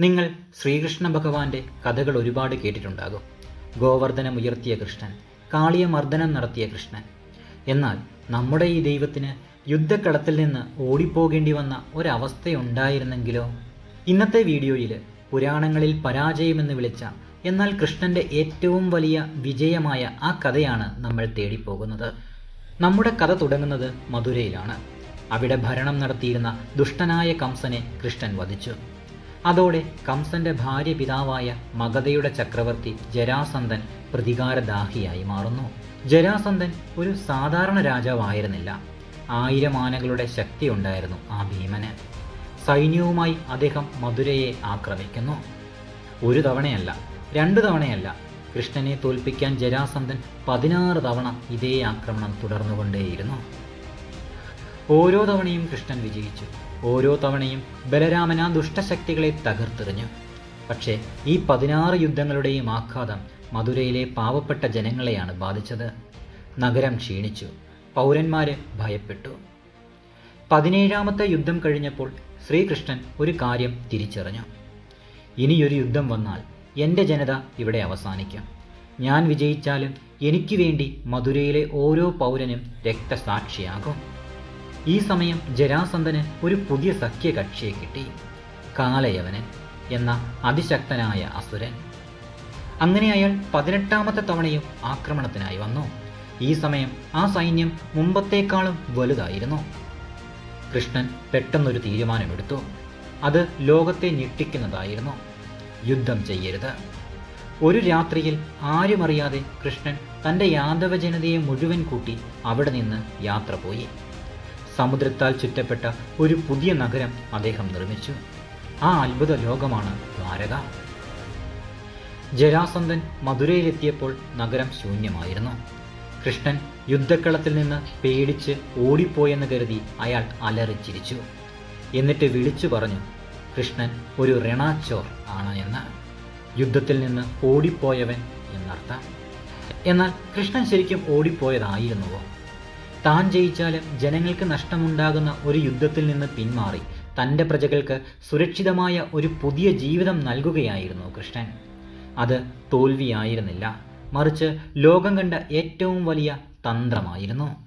നിങ്ങൾ ശ്രീകൃഷ്ണ ഭഗവാന്റെ കഥകൾ ഒരുപാട് കേട്ടിട്ടുണ്ടാകും. ഗോവർദ്ധനം ഉയർത്തിയ കൃഷ്ണൻ കാളിയ മർദ്ദനം നടത്തിയ കൃഷ്ണൻ. എന്നാൽ നമ്മുടെ ഈ ദൈവത്തിന് യുദ്ധക്കളത്തിൽ നിന്ന് ഓടിപ്പോകേണ്ടി വന്ന ഒരവസ്ഥയുണ്ടായിരുന്നെങ്കിലോ? ഇന്നത്തെ വീഡിയോയിൽ പുരാണങ്ങളിൽ പരാജയമെന്ന് വിളിച്ച എന്നാൽ കൃഷ്ണന്റെ ഏറ്റവും വലിയ വിജയമായ ആ കഥയാണ് നമ്മൾ തേടിപ്പോകുന്നത്. നമ്മുടെ കഥ തുടങ്ങുന്നത് മധുരയിലാണ്. അവിടെ ഭരണം നടത്തിയിരുന്ന ദുഷ്ടനായ കംസനെ കൃഷ്ണൻ വധിച്ചു. അതോടെ കംസന്റെ ഭാര്യ പിതാവായ മഗധയുടെ ചക്രവർത്തി ജരാസന്ധൻ പ്രതികാരദാഹിയായി മാറുന്നു. ജരാസന്ധൻ ഒരു സാധാരണ രാജാവായിരുന്നില്ല. ആയിരം ആനകളുടെ ശക്തി ഉണ്ടായിരുന്നു ആ ഭീമന്. സൈന്യവുമായി അദ്ദേഹം മധുരയെ ആക്രമിക്കുന്നു. ഒരു തവണയല്ല രണ്ട് തവണയല്ല. കൃഷ്ണനെ തോൽപ്പിക്കാൻ ജരാസന്ധൻ പതിനാറ് തവണ ഇതേ ആക്രമണം തുടർന്നുകൊണ്ടേയിരുന്നു. ഓരോ തവണയും കൃഷ്ണൻ വിജയിച്ചു. ഓരോ തവണയും ബലരാമൻ ആ ദുഷ്ടശക്തികളെ തകർത്തെറിഞ്ഞു. പക്ഷേ ഈ പതിനാറ് യുദ്ധങ്ങളുടെയും ആഘാതം മധുരയിലെ പാവപ്പെട്ട ജനങ്ങളെയാണ് ബാധിച്ചത്. നഗരം ക്ഷീണിച്ചു. പൗരന്മാര് ഭയപ്പെട്ടു. പതിനേഴാമത്തെ യുദ്ധം കഴിഞ്ഞപ്പോൾ ശ്രീകൃഷ്ണൻ ഒരു കാര്യം തിരിച്ചറിഞ്ഞു. ഇനിയൊരു യുദ്ധം വന്നാൽ എന്റെ ജനത ഇവിടെ അവസാനിക്കും. ഞാൻ വിജയിച്ചാലും എനിക്ക് വേണ്ടി മധുരയിലെ ഓരോ പൗരനും രക്തസാക്ഷിയാകും. ഈ സമയം ജരാസന്ധന് ഒരു പുതിയ സഖ്യകക്ഷിയെ കിട്ടി. കാലയവനൻ എന്ന അതിശക്തനായ അസുരൻ. അങ്ങനെ അയാൾ പതിനെട്ടാമത്തെ തവണയും ആക്രമണത്തിനായി വന്നു. ഈ സമയം ആ സൈന്യം മുമ്പത്തേക്കാളും വലുതായിരുന്നു. കൃഷ്ണൻ പെട്ടെന്നൊരു തീരുമാനമെടുത്തു. അത് ലോകത്തെ ഞെട്ടിക്കുന്നതായിരുന്നു. യുദ്ധം ചെയ്യരുത്. ഒരു രാത്രിയിൽ ആരുമറിയാതെ കൃഷ്ണൻ തന്റെ യാദവ ജനതയെ മുഴുവൻ കൂട്ടി അവിടെ നിന്ന് യാത്ര പോയി. സമുദ്രത്താൽ ചുറ്റപ്പെട്ട ഒരു പുതിയ നഗരം അദ്ദേഹം നിർമ്മിച്ചു. ആ അത്ഭുത ലോകമാണ് ദ്വാരക. ജരാസന്ധൻ മധുരയിലെത്തിയപ്പോൾ നഗരം ശൂന്യമായിരുന്നു. കൃഷ്ണൻ യുദ്ധക്കളത്തിൽ നിന്ന് പേടിച്ച് ഓടിപ്പോയെന്ന് കരുതി അയാൾ അലറിച്ചിരിച്ചു എന്നിട്ട് വിളിച്ചു പറഞ്ഞു കൃഷ്ണൻ ഒരു റിണാച്ചോർ ആണ് എന്ന്. യുദ്ധത്തിൽ നിന്ന് ഓടിപ്പോയവൻ എന്നർത്ഥം. എന്നാൽ കൃഷ്ണൻ ശരിക്കും ഓടിപ്പോയതായിരുന്നുവോ? താൻ ജയിച്ചാലും ജനങ്ങൾക്ക് നഷ്ടമുണ്ടാകുന്ന ഒരു യുദ്ധത്തിൽ നിന്ന് പിന്മാറി. തന്റെ പ്രജകൾക്ക് സുരക്ഷിതമായ ഒരു പുതിയ ജീവിതം നൽകുകയായിരുന്നു കൃഷ്ണൻ. അത് തോൽവിയായിരുന്നില്ല. മറിച്ച് ലോകം കണ്ട ഏറ്റവും വലിയ തന്ത്രമായിരുന്നു.